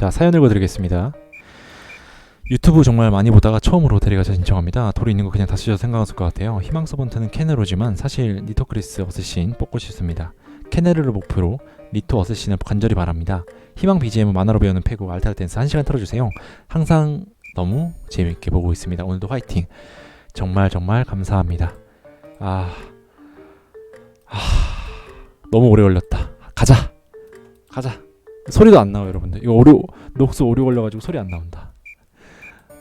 자 사연 읽어드리겠습니다. 유튜브 정말 많이 보다가 처음으로 데리가자 신청합니다. 돌이 있는 거 그냥 다 쓰셔도 상관없을 것 같아요. 희망 서번트는 케네로지만 사실 니토크리스 어쌔신 뽑고 싶습니다. 케네르를 목표로 니토 어쌔신을 간절히 바랍니다. 희망 BGM은 만화로 배우는 패고 알타르 댄스 1시간 틀어주세요. 항상 너무 재밌게 보고 있습니다. 오늘도 화이팅. 정말 정말 감사합니다. 아, 아 너무 오래 걸렸다. 가자, 가자. 소리도 안 나와요, 여러분들. 이거 오류 녹스 오류 걸려가지고 소리 안 나온다.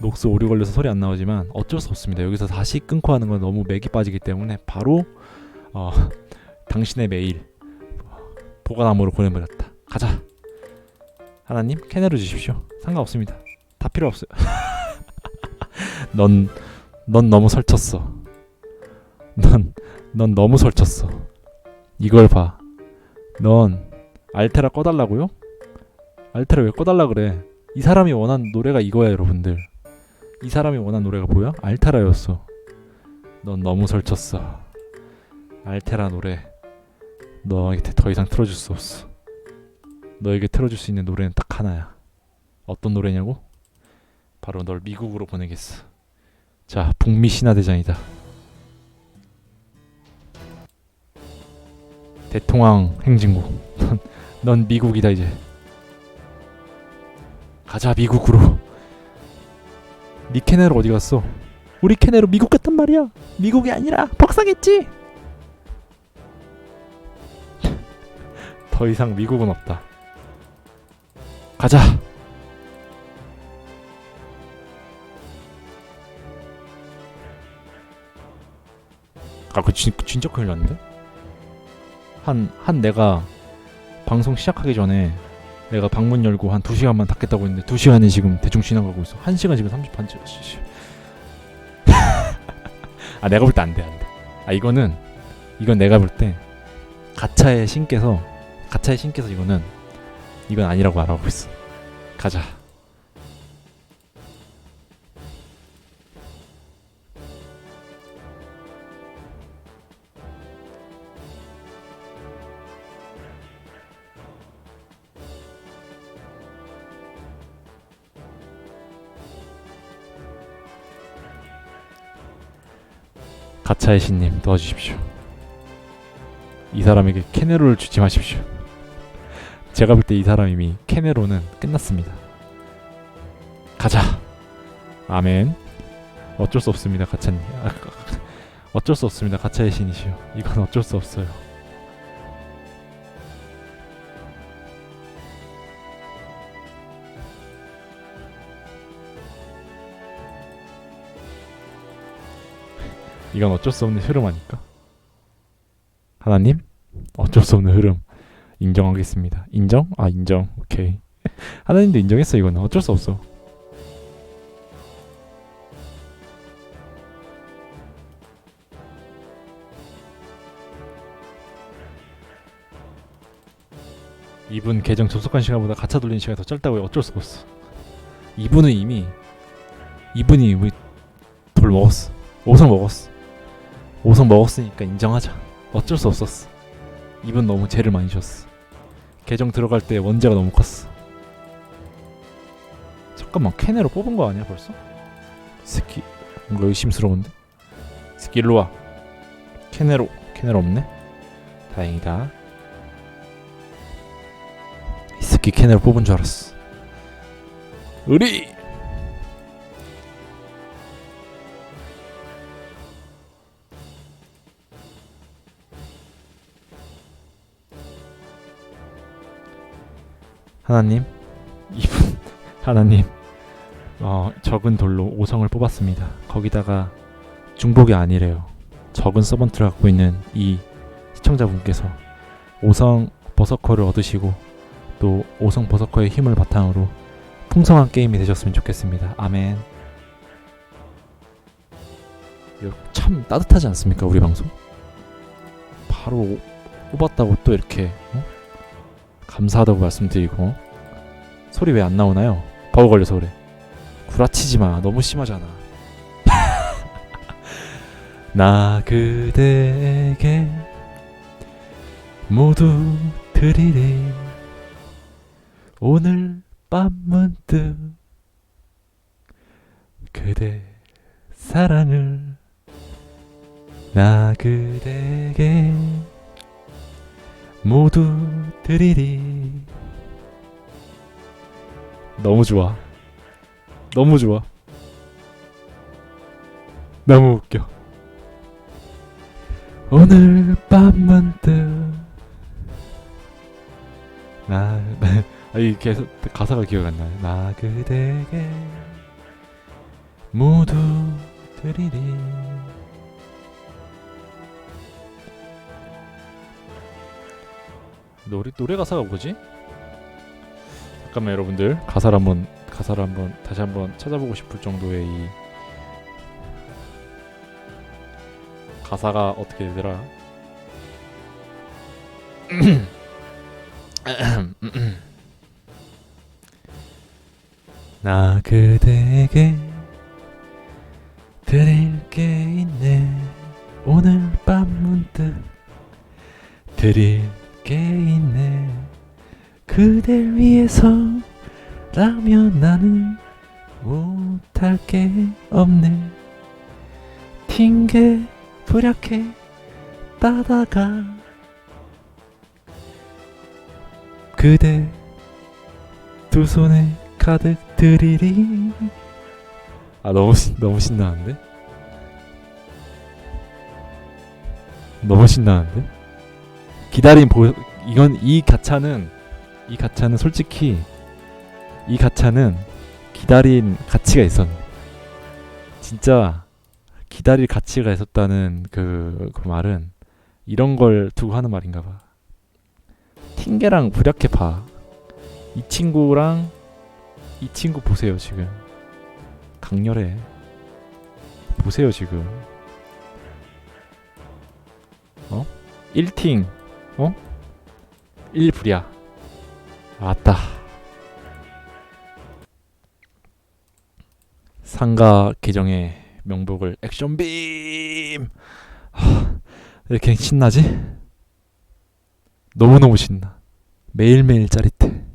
녹스 오류 걸려서 소리 안 나오지만 어쩔 수 없습니다. 여기서 다시 끊고 하는 건 너무 맥이 빠지기 때문에 바로 어, 당신의 메일 보관함으로 보내버렸다. 가자. 하나님 캐내로 주십시오. 상관없습니다. 다 필요 없어요. 넌, 넌 너무 설쳤어. 넌, 넌 너무 설쳤어. 이걸 봐. 넌 알테라 꺼달라고요? 알테라 왜 꺼달라 그래? 이 사람이 원한 노래가 이거야, 여러분들. 이 사람이 원한 노래가 뭐야? 알테라였어. 넌 너무 설쳤어. 알테라 노래. 너에게 더 이상 틀어줄 수 없어. 너에게 틀어줄 수 있는 노래는 딱 하나야. 어떤 노래냐고? 바로 널 미국으로 보내겠어. 자, 북미 신화대장이다. 대통왕 행진국. 넌, 넌 미국이다 이제. 가자 미국으로. 니 케네로 어디 갔어? 우리 케네로 미국 갔단 말이야. 미국이 아니라 벅사겠지. 더 이상 미국은 없다. 가자. 아, 그 진, 진짜 큰일 났는데? 한, 한 내가 방송 시작하기 전에 내가 방문 열고 한 2시간만 닫겠다고 했는데 2시간이 지금 대충 지나가고 있어. 1시간 지금 30반 씨. 아, 내가 볼 때 안 돼, 안 돼. 아, 이거는 이건 내가 볼 때 가차의 신께서 가차의 신께서 이거는 이건 아니라고 알아보고 있어. 가자. 가차의 신님 도와주십시오. 이 사람에게 케네로를 주지 마십시오. 제가 볼 때 이 사람 이미 케네로는 끝났습니다. 가자. 아멘. 어쩔 수 없습니다, 가차님. 아, 어쩔 수 없습니다, 가차의 신이시여. 이건 어쩔 수 없어요. 이건 어쩔 수 없는 흐름 아닐까? 하나님, 어쩔 수 없는 흐름 인정하겠습니다. 인정? 아 인정. 오케이. 하나님도 인정했어 이거는 어쩔 수 없어. 이분 계정 접속한 시간보다 가차 돌리는 시간이 더 짧다고 해 어쩔 수 없어. 이분은 이미 이분이 이미 돌 먹었어. 오성 먹었어. 오성 먹었으니까 인정하자. 어쩔 수 없었어. 이분 너무 죄를 많이 졌어. 계정 들어갈 때 원재가 너무 컸어. 잠깐만 캐네로 뽑은 거 아니야 벌써? 스키 뭔가 의심스러운데? 스키 일로 와. 캐네로 캐네로 없네. 다행이다. 이 스키 캐네로 뽑은 줄 알았어. 우리 하나님, 이분 하나님, 어, 적은 돌로 5성을 뽑았습니다. 거기다가 중복이 아니래요. 적은 서번트를 갖고 있는 이 시청자분께서 5성 버서커를 얻으시고 또 5성 버서커의 힘을 바탕으로 풍성한 게임이 되셨으면 좋겠습니다. 아멘. 참 따뜻하지 않습니까 우리 방송? 바로 뽑았다고 또 이렇게 어? 감사하다고 말씀드리고 소리 왜 안 나오나요? 버그 걸려서 그래. 구라치지 마. 너무 심하잖아. 나 그대에게 모두 드리리 오늘 밤 문득 그대 사랑을 나 그대에게 모두 드리리. 너무 좋아. 너무 좋아. 너무 웃겨. 오늘 밤 문득 나, 나 아, 이 계속 가사가 기억 안 나요. 나 그대에게 모두 드리리. 노래 노래 가사가 뭐지? 잠깐만 여러분들 가사를 한번 가사를 한번 다시 한번 찾아보고 싶을 정도의 이 가사가 어떻게 되더라? 나 그대에게 드릴 게 있네 오늘 밤 문득 드릴 게 있네. 그댈 위해서 라면 나는 못할 게 없네. 튕게 부략해 따다가 그대 두 손에 가득 드리리. 아 너무 신- 너무 신나는데? 너무 신나는데 기다림 보 이건 이 가차는 이 가차는 솔직히 이 가차는 기다린 가치가 있었네 진짜 기다릴 가치가 있었다는 그, 그 말은 이런 걸 두고 하는 말인가 봐. 팅게랑 부략해 봐 이 친구랑 이 친구 보세요 지금. 강렬해. 보세요 지금. 어? 1팅 어? 1불이야. 왔다 상가 계정의 명복을 액션빔! 하, 이렇게 신나지? 너무너무 신나. 매일매일 짜릿해